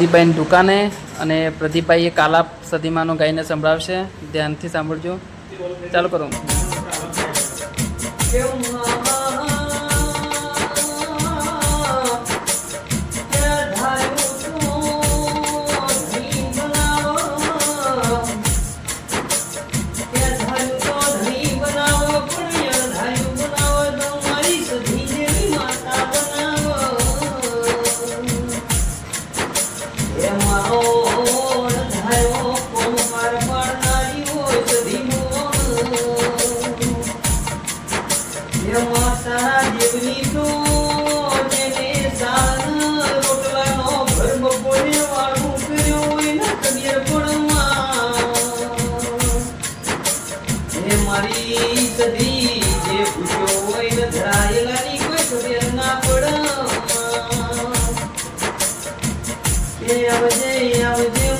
પ્રદીપભાઈની દુકાને અને પ્રદીપભાઈએ કાલા સદીમાનો ગાઈને સંભળાવશે. ધ્યાનથી સાંભળજો. ચાલુ કરો. I would do, I would do.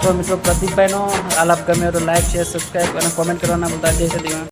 તો મિત્રો પ્રદીપભાઈનો આલાપ ગમ્યો તો લાઈક શેર સબસ્ક્રાઈબ અને કોમેન્ટ કરવાના બધા જય સદીમાં